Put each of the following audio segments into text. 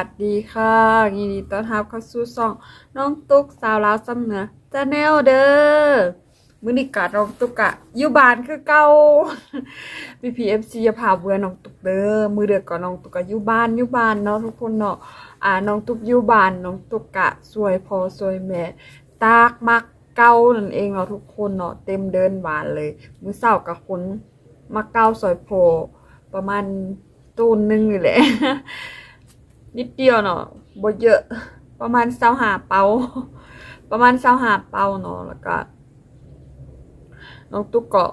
วัสดีค่ะยินดีต้อนรับเข้าสู่ช่อง น้องตุ๊กสาวลาวซ้ำเหนือจะแนวเด้อมือนี้กะน้องตุ๊กอะอยู่บ้านคือเก่าพี่พีเอฟซีจะพาเบื่อน้องตุ๊กเด้อมือเดือกก็น้องตุ๊กอะอยู่บ้านอยู่บ้านเนาะทุกคนเนาะอ่าน้องตุ๊กอยู่บ้านน้องตุ๊กกะสวยพอสวยแม่ตากมักเก่านั่นเองเนาะทุกคนเนาะเต็มเดินบ้านเลย มือเช้าก็คนมาเก่าสวยพอประมาณตูนหนึงนี่แหละ นิดเดียวเนาะบ่เยอะ ประมาณเศร้าหาเปาประมาณเศร้าหาเปาเนาะแล้วก็น้องตุ๊กก็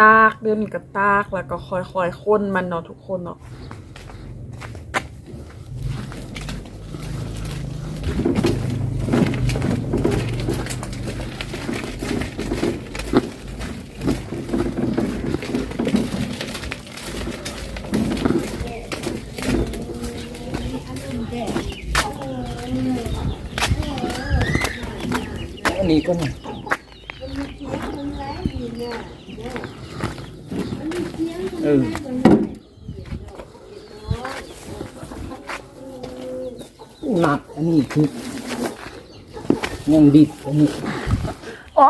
ตากเดินกับตากแล้วก็ค่อยๆคนมันเนาะทุกคนเนาะ อันนี้ก็น่ะเออหนักอันนี้คือยังดิบอันนี้อ๋อ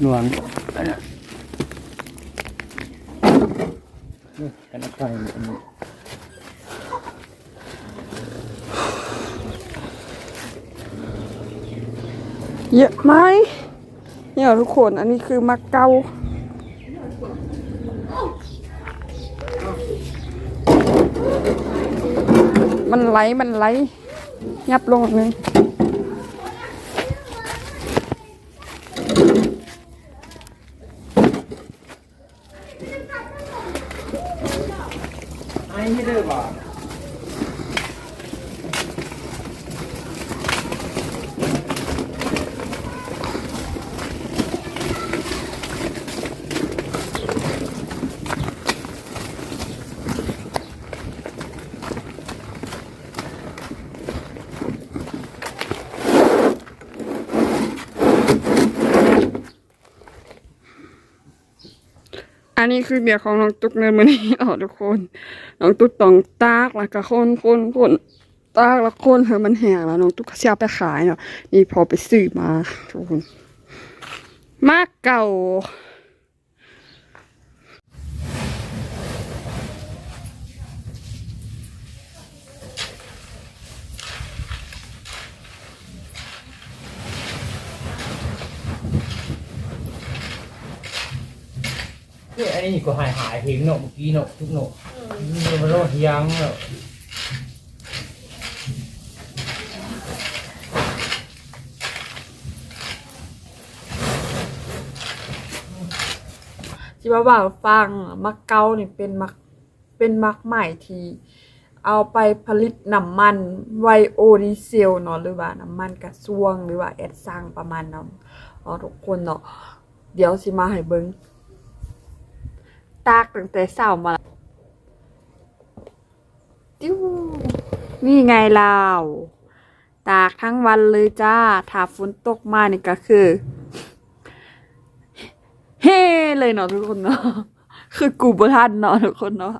หลวงอันนั้นนี่กันไฟอันนี้เยอะไหมเนี่ยทุกคนอันนี้คือมาเกามันไหล มันไหล ยับลงนี้ไอ้ไม่ได้บ่ อันนี้คือเบียร์ของน้องตุ๊กในมือนี้อ๋อทุกคน น้องตุ๊กต้องตากแล้วก็คนคนคนตากแล้วคนเธอมันแห้งแล้วน้องตุ๊กเสียไปขายเนาะนี่พอไปซื้อมาทุกคนมากเก่า นี่อันนี้ก็หายหายเห็นเนาะเมื่อกี้เนาะทุกเนาะมันมาโลดยังเนาะจิว่าว่าฟังมักเกานี่เป็นมักเป็นมักใหม่ที่เอาไปผลิตน้ำมันไวโอดีเซลเนาะหรือว่าน้ำมันกระซวงหรือว่าแอดซังประมาณนั้นเนาะทุกคนเนาะเดี๋ยวสิมาให้เบิง ตากตั้งแต่เช้ามาติ้วนี่ไงลาตากทั้งวันเลยจ้า ถ้าฝนตกมานี่ก็คือ เฮ้เลยเนาะทุกคนเนาะ คือกูบทันเนาะทุกคนเนาะ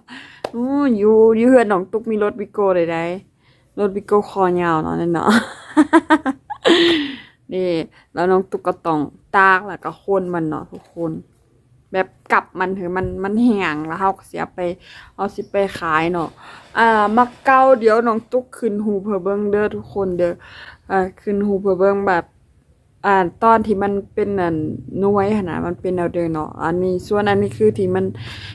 อู้อยู่อยู่เฮือนน้องตุกมีรถวิโก้ได้ได้ รถวิโก้คอยาวเนาะนั่นเนาะ นี่ แล้วน้องตุกก็ต้องตากแล้วก็คนมันเนาะทุกคน แบบกลับมันถึงมันมันแห้งแล้วเฮาก็สิเอาไปเอาสิไปขายเนาะอ่ามักเก้าเดี๋ยวน้องตุ๊กขึ้นหูเพื่อเบิ่งเด้อทุกคนเด้ออ่าขึ้นหูเพื่อเบิ่งแบบอ่าตอนที่มันเป็นนั่นน่วยหั่นน่ะมันเป็นแนวเดินเนาะอันนี้ส่วนอันนี้คือที่มัน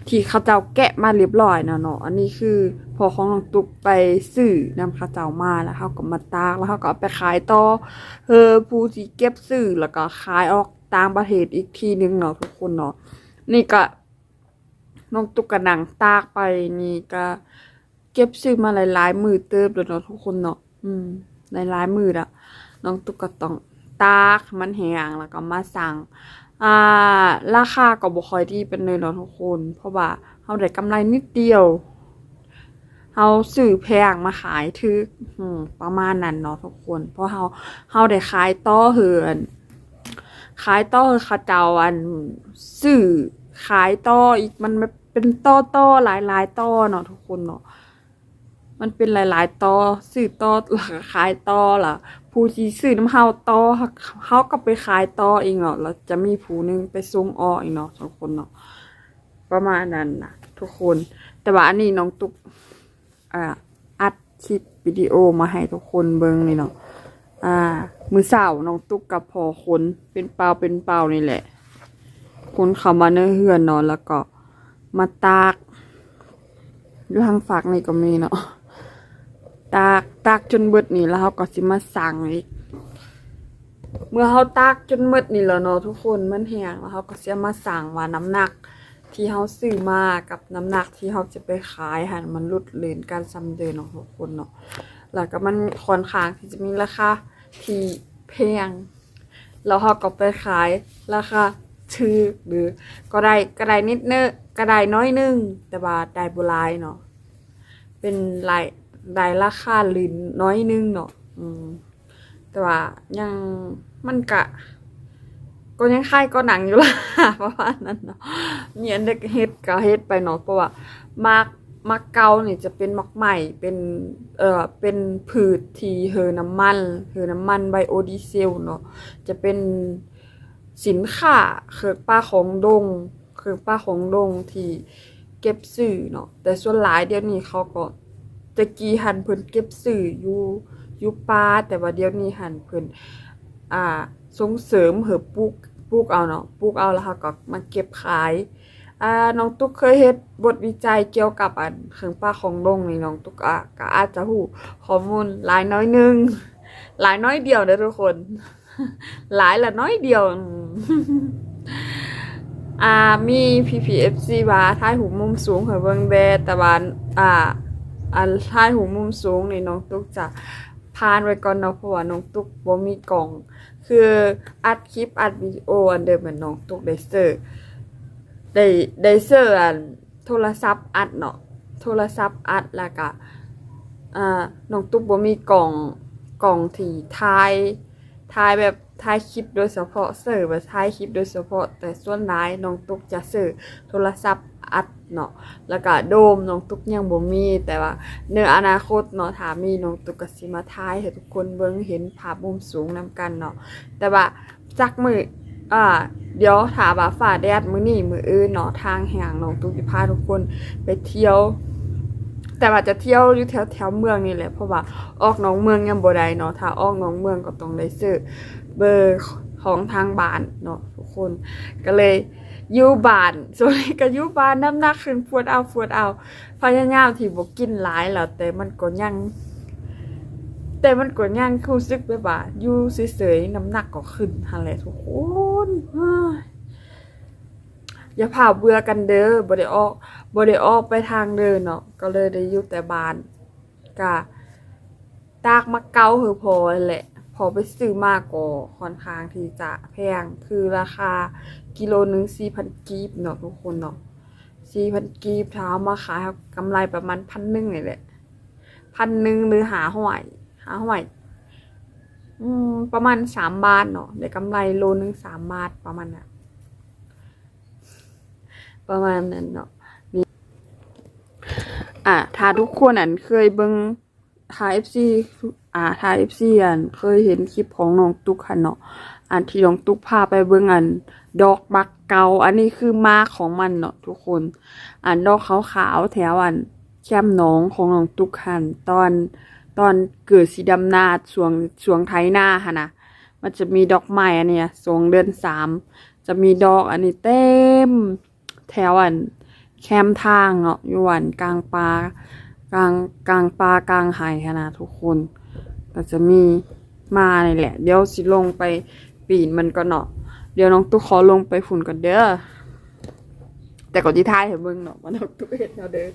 ที่เขาเจ้าแกะมาเรียบร้อยเนาะเนาะอันนี้คือพอของน้องตุกไปซื้อนำเขาเจ้ามาแล้วเขาก็มาตากแล้วเขาก็เอาไปขายต่อเฮอผู้ที่เก็บซื้อแล้วก็ขายออกต่างประเทศอีกทีนึงเนาะทุกคนเนาะ นี่ก็น้องตุกกะนังตากไปนี่ก็เก็บซื้อมาหลายๆมือเติบแล้วเนาะทุกคนเนาะอืมหลายๆมือละน้องตุกก็ต้องตาค้มันแห้งแล้วก็มาสั่งอ่าราคาก็บ่ค่อยดีเป็นเลยเนาะทุกคน เพราะว่าเฮาได้กำไรนิดเดียวเฮาซื้อแพงมาขายถึกอืมประมาณนั้นเนาะทุกคน เพราะเฮาเฮาได้ขายต่อเหือน ขายต่อขาเจ้าอันซื้อขายต่ออีกมันเป็นต่อต่อหลายหลายต่อเนาะทุกคนเนาะมันเป็นหลาย ๆต่อซื้อต่อแล้วก็ขายต่อล่ะ ผู้ที่ซื้อน้ำเฮาต่อเฮาก็ไปขายต่อเองเนาะแล้วจะมีผู้หนึงไปส่งออกอีกเนาะทุกคนเนาะประมาณนั้นนะทุกคน แต่ว่าอันนี้น้องตุ๊กอ่าอัดคลิปวิดีโอมาให้ทุกคนเบิ่งนี่เนาะ อ่า มือสาวน้องตุ๊กกับพอคนเป็นเปล่าเป็นเปล่านี่แหละ คนเขามาในเฮือนนาะแล้วก็มาตากอยู่ทางฝากนี่ก็มีเนาะตากตากจนเบิดนี่แล้วเขาก็สิมาสั่งอีกเมื่อเขาตากจนเบิดนี่แล้วเนาะทุกคนมันแห้งแล้วเขาก็สิเอามาสั่งว่าน้ำหนัก ที่เขาซื้อมากับน้ำหนักที่เขาจะไปขายหันมันลดเลนการซ้ำเดินของทุกคนเนาะแล้วก็มันค่อนข้างที่จะมีราคา ที่แพงแล้วเขาก็ไปขายราคาถูกหรือก็ได้ก็ได้นิดเนอะก็ได้น้อยนึง แต่ว่าได้บ่หลายเนาะเป็นรายได้ราคาลินน้อยนึงเนาะอืมแต่ว่ายังมันกะ ก็ยังค่ายก็หนังอยู่ละประมาณนั้นเนาะมีอันเด็กเฮ็ดก็เฮ็ดไปเนาะเพราะว่ามัก มักเกาเนี่ยจะเป็นมักใหม่เป็นเอ่อเป็นผืดที่เฮอน้ำมันเฮอน้ำมันไบโอดีเซลเนาะจะเป็นสินค้าเครือป้าของดงเครือป้าของดงที่เก็บสื่อเนาะแต่ส่วนหลายเดี๋ยวนี้เขาก็ตะกี้หันเพิ่นเก็บสื่ออยู่อยู่ป่าแต่ว่าเดี๋ยวนี้หันเพิ่นอ่าส่งเสริมเหอปลูกปลูกเอาเนาะปลูกเอาแล้วเขาก็มาเก็บขาย อ่าน้องตุ๊กเคยเฮ็ดบทวิจัยเกี่ยวกับอันเครื่องป้าของดงนี่น้องตุ๊กอะก็อาจจะฮู้ข้อมูลหลายน้อยหนึงหลายน้อยเดียวเด้อทุกคน หลายละน้อยเดียวอืมอ่ามี PPFC ว่าท้ายหูมุมสูงให้เบิ่งแดแต่ว่าอ่าอันท้ายหูมุมสูงนี่น้องตุ๊กจะพานไว้ก่อนเนาะเพราะว่าน้องตุ๊กบ่มีกล่อง คืออัดคลิปอัดวิดีโออันเดิมเหมือนน้องตุ๊กได้เซอร์ ได้ได้เซอร์อันโทรศัพท์อัดเนาะโทรศัพท์อัดแล้วก็อ่าน้องตุ๊กบ่มีกล่องกล่องที่ถ่ายถ่ายแบบถ่ายคลิปโดยเฉพาะเสิร์ฟแบบถ่ายคลิปโดยเฉพาะ แต่ส่วนร้ายน้องตุ๊กจะเสิร์ฟโทรศัพท์อัดเนาะแล้วก็โดมน้องตุ๊กยังบ่มี แต่ว่าในอนาคตเนาะถามีน้องตุ๊กก็สิมาถ่ายให้ทุกคนเบิ่งเห็นภาพมุมสูงนํกันเนาะแต่ว่าจักมือ อ่า เดี๋ยวถาบาฝ่าแดดมือนี้มื้ออื่นเนาะทางแห่งน้องตุ๊กสิพาทุกคนไปเที่ยว แต่ว่าจะเที่ยวอยู่แถวแถวเมืองนี่แหละเพราะว่าออกน้อกเมืองยังบ่ได้เนาะถ้าออกน้อกเมืองก็ต้องได้ซื้อเบอร์ของทางบ้านเนาะทุกคนก็เลยยูบานส่วนก็ยูบานน้ำหนักขึ้นปวดเอาปวดเอาพยายามที่บ่กินหลายแล้วแต่มันก็ยัง แต่มันก็ยังรู้สึกแบบว่ายูเฉยๆน้ำหนักก็ขึ้นหั่นแหลทุกคน เฮ้ยอย่าพาเบื่อกันเด้อบ่ได้ออกบ่ได้ออกไปทางเดินเนาะก็เลยได้อยู่แต่บ้านก็ตากมาเกาหือพอแหละ พอไปซื้อมาก็ค่อนข้างที่จะแพงคือราคากิโลหนึง4,000กีบเนาะทุกคนเนาะ4,000กีบถ้ามาขายกำไรประมาณ1,000นี่งเลยแหละพันหนึ่งหรือหาห้อยหาหวย อืม ประมาณสามบาทเนาะได้กำไรโลนึงสามบาทประมาณนั้นประมาณนั้นเนาะนี่อะถ้าทุกคนอันเคยเบิ่งทาเอฟซีอ่าทาเอฟซีอัน เคยเห็นคลิปของน้องตุ๊กค่ะเนาะอันที่น้องตุ๊กพาไปเบิ่งอัน ดอกบักเกา อันนี้คือมาของมันเนาะทุกคน อันดอกขาวๆแถวอัน แคมน้องของน้องตุ๊กหันตอน ตอนเกิดสีดำนาสวงสวงไทยหน้าค่ะนะมันจะมีดอกไม้อันเนี้ยสวงเดือนสามจะมีดอกอันนี้เต็ม แถวอัน แคมทางเนาะอยู่อันกลางป่ากลางกลางป่ากลางไห่ขนาดทุกคนก็จะมีมานี่แหละ เดี๋ยวสิลงไปปีนมันก็เนาะเดี๋ยวน้องตุ๊กขอลงไปฝุ่นก่อนเด้อแต่ก่อนที่ท้ายให้เบิ่งเนาะว่าน้องตุ๊กเฮ็ดแนวเด้อ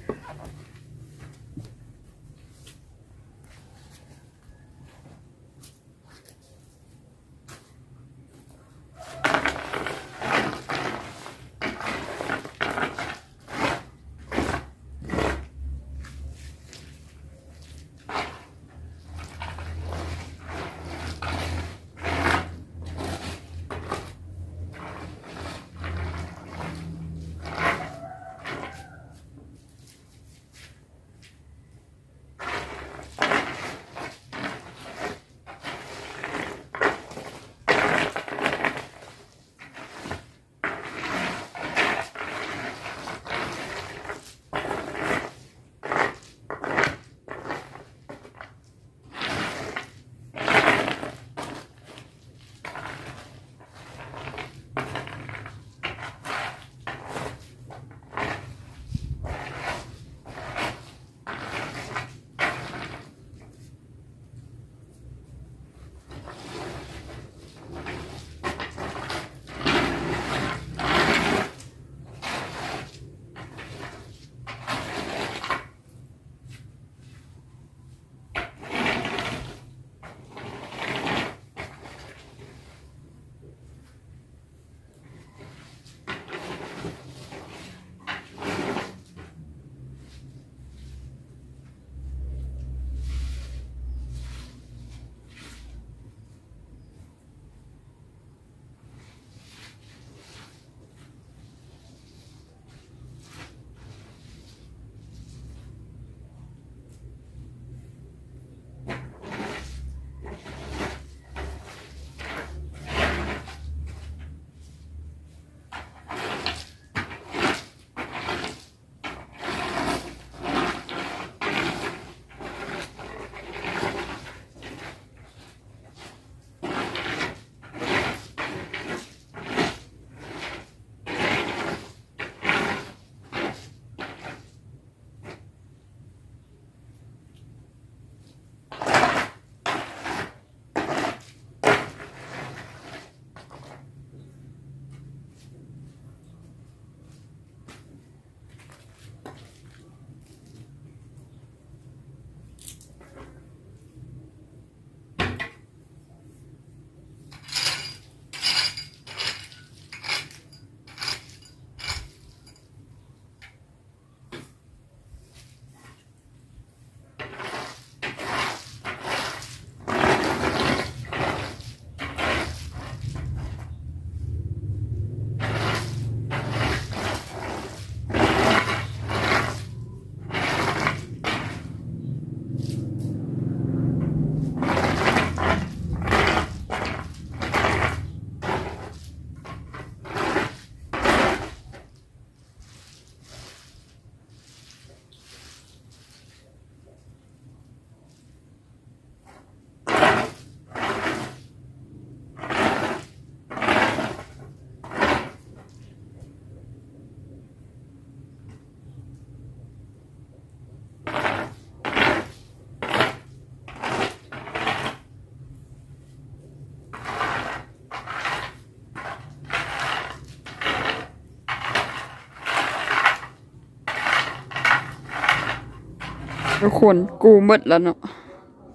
ทุกคนกูหมดแล้วเนาะ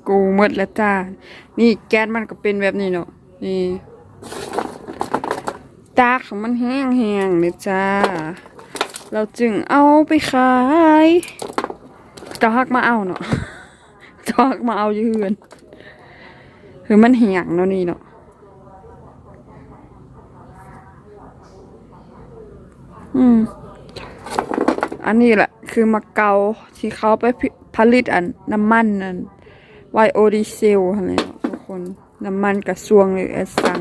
กูหมดแล้วจ้า นี่แก๊สมันก็เป็นแบบนี้เนาะนี่ตากของมันแห้งแห้งๆเลยจ้า เราจึงเอาไปขายจอกมาเอาเนาะจอกมาเอายืนคือมันแห้งเนาะนี่เนาะอืม อันนี้แหละ คือมะเกาที่เขาไป ผลิตอันน้ำมันนั่นไวโอดีเซลอะไรเนาะทุกคนน้ำมันกระทรวงหรือเอสัง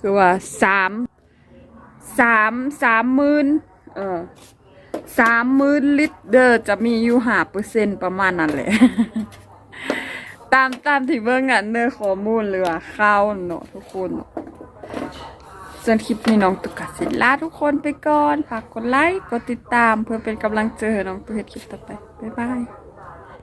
คือว่าสามสามสามหมื่นเออสามหมื่นลิตรเดอร์จะมีอยู่ห้าเปอร์เซ็นประมาณนั้นแหละตามตามที่เบิ่งอะเนื้อข้อมูลหรือว่าข่าวเนาะทุกคนเนาะส่วนคลิปนี้น้องตุกกะสิลาทุกคนไปก่อน ฝากกดไลค์ กดติดตามเพื่อเป็นกำลังใจให้น้องตุกเฮ็ดคลิปต่อไป บ๊ายบาย